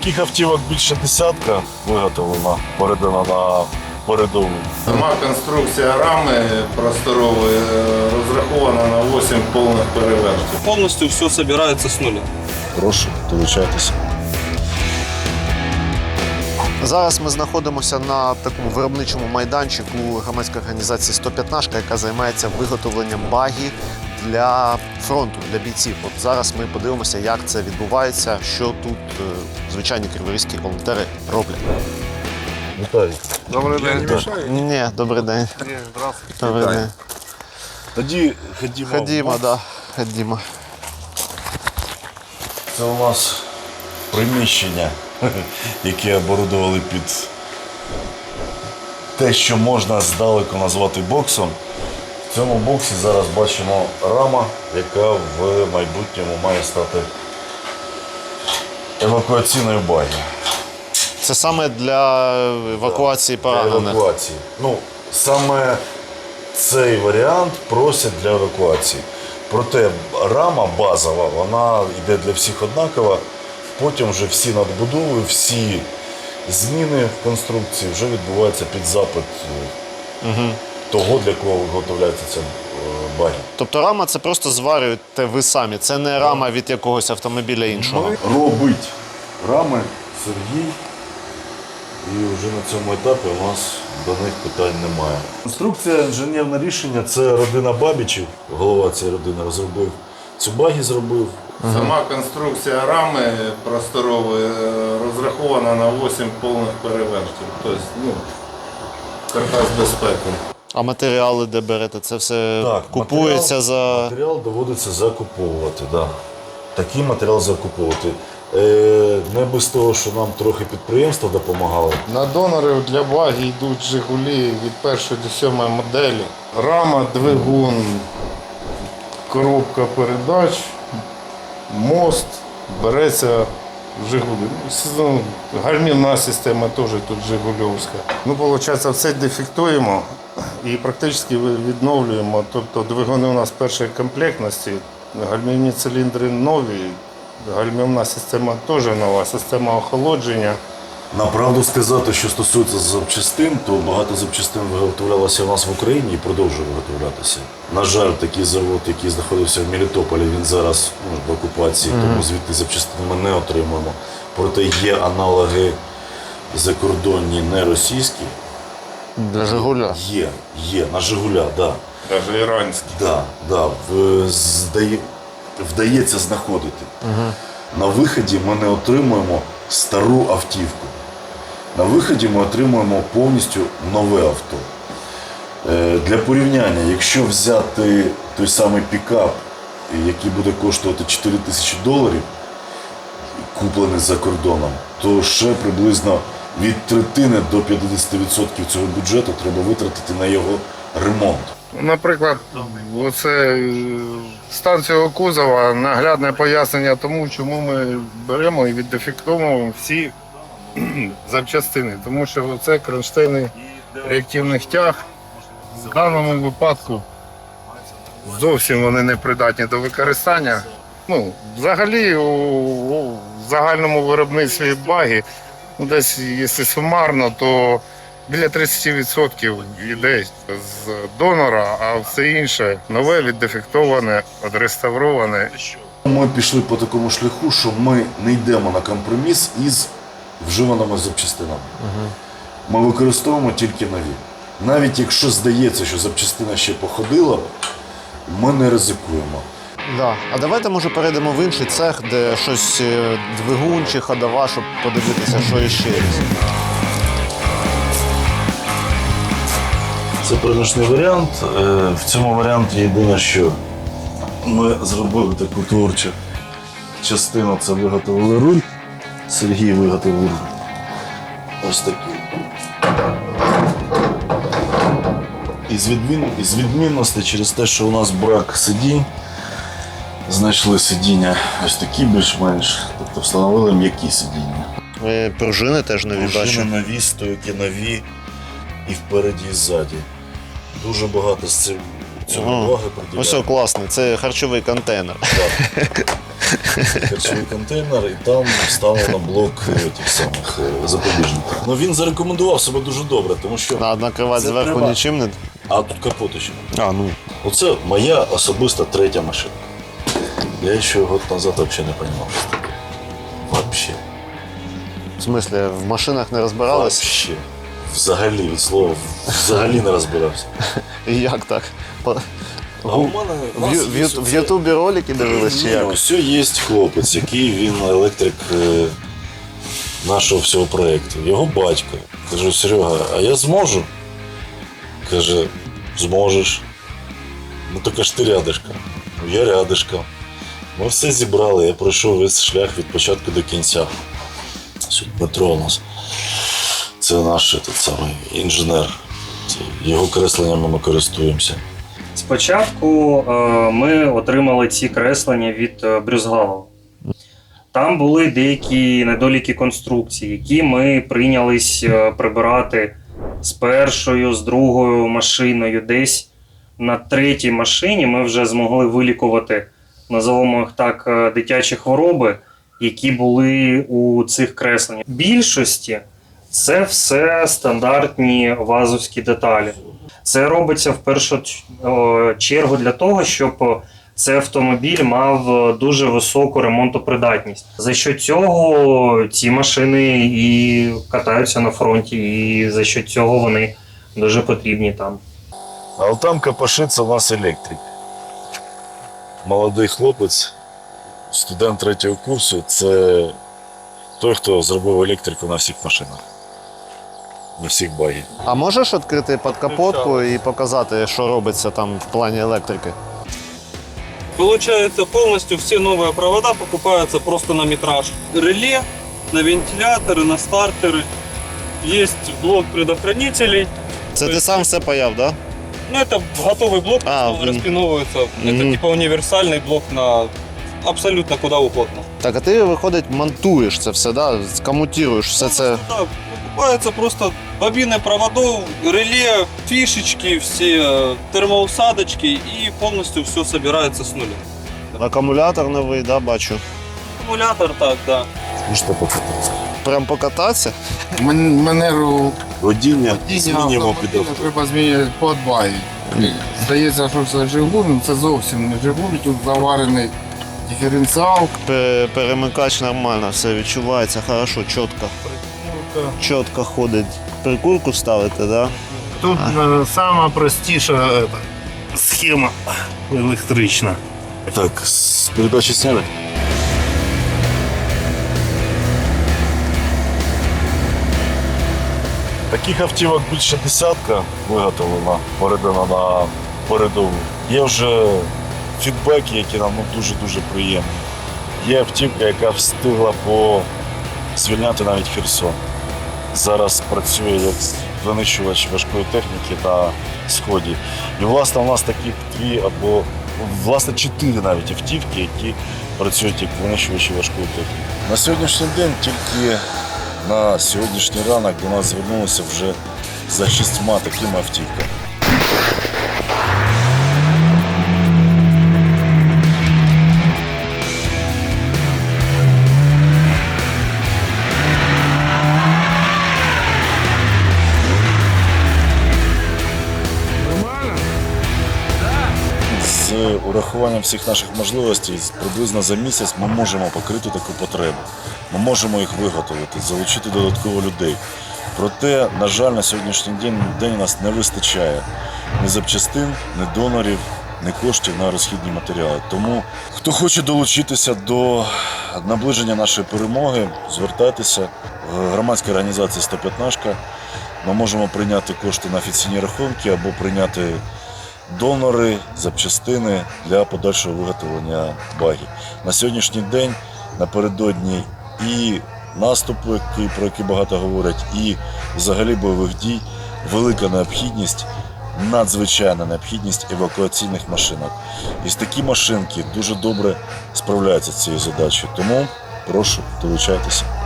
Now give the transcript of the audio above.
Таких автівок більше десятка виготовлено, передано на передову. Сама конструкція рами просторової е, розрахована на 8 повних перевертів. Полностью все собирается с нуля. Прошу, долучайтеся. Зараз ми знаходимося на такому виробничому майданчику громадської організації 115, яка займається виготовленням багі для фронту, для бійців. От зараз ми подивимося, як це відбувається, що тут е, звичайні криворізькі волонтери роблять. Вітаю. Добрий день. Ні, добрий день. Добрий день. Тоді ходімо. Ходімо, бокс. да, ходімо. Це у нас приміщення, яке оборудували під те, що можна здалеку назвати боксом. В цьому боксі зараз бачимо рама, яка в майбутньому має стати евакуаційною багі. Це саме для евакуації поранених. евакуації. Ну, саме цей варіант просять для евакуації. Проте рама базова, вона йде для всіх однакова. Потім вже всі надбудови, всі зміни в конструкції вже відбуваються під запит е, того, для кого виготовляється ця е, багі. Тобто рама це просто зварюєте ви самі. Це не рама від якогось автомобіля іншого. Робить рами Сергій. І вже на цьому етапі у нас до них питань немає. Конструкція інженерне рішення це родина Бабічів. Голова цієї родини розробив цю багі зробив. Сама конструкція рами просторової е, розрахована на 8 повних перевертів. Тобто, ну, каркас безпеки. А матеріали, де берете, це все Так, купується матеріал, за. матеріал доводиться закуповувати. Да. Такий матеріал закуповувати. Е, не без того, що нам трохи підприємства допомагало. На донорів для баги йдуть Жигулі від першої до сьомої моделі. Рама, двигун, коробка передач, мост береться в Жигулі. Ну, Гальмівна система теж тут Жигульовська. Ну, виходить, все дефектуємо і практично відновлюємо. Тобто двигуни у нас першої комплектності, гальмівні циліндри нові, гальмівна система теж нова, система охолодження. Направду сказати, що стосується запчастин, то багато запчастин виготовлялося у нас в Україні і продовжує виготовлятися. На жаль, такий завод, який знаходився в Мелітополі, він зараз ну, в окупації, тому звідти запчастини ми не отримуємо. Проте є аналоги закордонні, не російські. Для Жигуля. Є, є, на Жигуля, так. Да. Навіть іранські. Да, да, в, здає, вдається знаходити. На виході ми не отримуємо стару автівку. На виході ми отримуємо повністю нове авто. Е, Для порівняння, якщо взяти той самий пікап, який буде коштувати 4 тисячі доларів, куплений за кордоном, то ще приблизно від третини до 50% цього бюджету треба витратити на його ремонт. Наприклад, оце е, стан цього кузова наглядне пояснення тому, чому ми беремо і віддефектовуємо всі запчастини. Тому що це кронштейни реактивних тяг. В даному випадку зовсім вони не придатні до використання. Ну, взагалі, у, у загальному виробництві баги, ну, десь, якщо сумарно, то біля 30% йде з донора, а все інше нове, віддефектоване, відреставроване. Ми пішли по такому шляху, що ми не йдемо на компроміс із вживаними запчастинами. Ми використовуємо тільки нові. Навіть якщо здається, що запчастина ще походила, ми не ризикуємо. Да. А давайте може перейдемо в інший цех, де щось е, двигун чи ходова, щоб подивитися, що іще є. Це приношний варіант. Е, В цьому варіанті єдине, що ми зробили таку творчу частину, це виготовили руль. Сергій виготовив руль. Ось такий. Із, відмін... Із відмінностей через те, що у нас брак сидінь, знайшли сидіння ось такі більш-менш, тобто встановили м'які сидіння. Ви пружини теж нові Пружини бачу. нові, стойки нові і впереді, і ззаді. Дуже багато з цим цього Ага. уваги Ось приділяємо. о, класний, це харчовий контейнер. Так. харчовий контейнер, і там вставлено блок е, тих самих е, запобіжників. Ну він зарекомендував себе дуже добре, тому що. А накривати Це зверху треба. нічим не. А тут капот ще. А, ну. Оце моя особиста третя машина. Я ще год назад взагалі не розумів, що таке. Вообще. В смислі, в машинах не розбирались? Вообще. Взагалі, від слова, взагалі не розбирався. І як так? По- А у мене В, Ю- в, Ю- в Ютубі ролики дивились чи Ні, як? Ось є хлопець, який він електрик е, нашого всього проєкту. Його батько. Кажу, Серега, а я зможу? Каже, зможеш. Ну так аж ти рядишка. Ну, Я рядишка. Ми все зібрали, я пройшов весь шлях від початку до кінця. Дмитро у нас. Це наш этот самий інженер. Його кресленнями ми користуємося. Спочатку е, ми отримали ці креслення від е, Брюзгалова. Там були деякі недоліки конструкції, які ми прийнялись е, прибирати з першою, з другою машиною. Десь на третій машині ми вже змогли вилікувати, називаємо їх так, е, дитячі хвороби, які були у цих кресленнях. Більшості це все стандартні вазовські деталі. Це робиться в першу чергу для того, щоб цей автомобіль мав е, дуже високу ремонтопридатність. За що цього ці машини і катаються на фронті, і за що цього вони дуже потрібні там. А там копошиться у нас електрик Молодий хлопець, студент третього курсу, це той, хто зробив електрику на всіх машинах. На всіх багі. А можеш відкрити під капотку і показати, що робиться там в плані електрики? Получается, полностью все новые провода покупаются просто на метраж. Реле, на вентиляторы, на стартеры. Есть блок предохранителей. Це ти сам все паяв, да? Ну, это готовый блок, А, а, вы- распиновывается. Мгм. Это типа универсальный блок на абсолютно куда угодно. Так, а ти, виходить, монтуєш це все, да? Комутуєш все це. Да, покупаются просто бобины проводов, реле, фишечки, все э, термоусадочки и полностью все собирается с нуля. Акумулятор новий, да, бачу. Аккумулятор так, да. Можете покататися. Прям покататися? Мен- Манеру Водіння змінюємо під треба змінювати по дбаї. Здається, що це Жигуль, ну це зовсім не Жигуль, тут заварений диференціал. Перемикач нормально, все відчувається, хорошо, чітко. Чітко ходить. Прикурку ставити, да? Тут е, сама простіша е, схема електрична. Так, з передачі сняли? Таких автівок більше десятка виготовлено, передано на передову. Є вже фідбеки, які нам ну, дуже-дуже приємні. Є автівка, яка встигла звільняти навіть Херсон. Зараз працює як винищувач важкої техніки на сході. І власне у нас таких дві або власне чотири навіть автівки, які працюють як винищувачі важкої техніки. На сьогоднішній день тільки на сьогоднішній ранок до нас звернулося вже за шістьма такими автівками. Урахуванням всіх наших можливостей приблизно за місяць ми можемо покрити таку потребу. Ми можемо їх виготовити, залучити додатково людей. Проте, на жаль, на сьогоднішній день, день у нас не вистачає ні запчастин, ні донорів, ні коштів на розхідні матеріали. Тому, хто хоче долучитися до наближення нашої перемоги, звертайтеся. В громадській організації 115 ми можемо прийняти кошти на офіційні рахунки або прийняти донори, запчастини для подальшого виготовлення багів. На сьогоднішній день напередодні і наступу, про який багато говорять, і взагалі бойових дій, велика необхідність, надзвичайна необхідність евакуаційних машинок. І такі машинки дуже добре справляються з цією задачею. Тому прошу долучайтеся.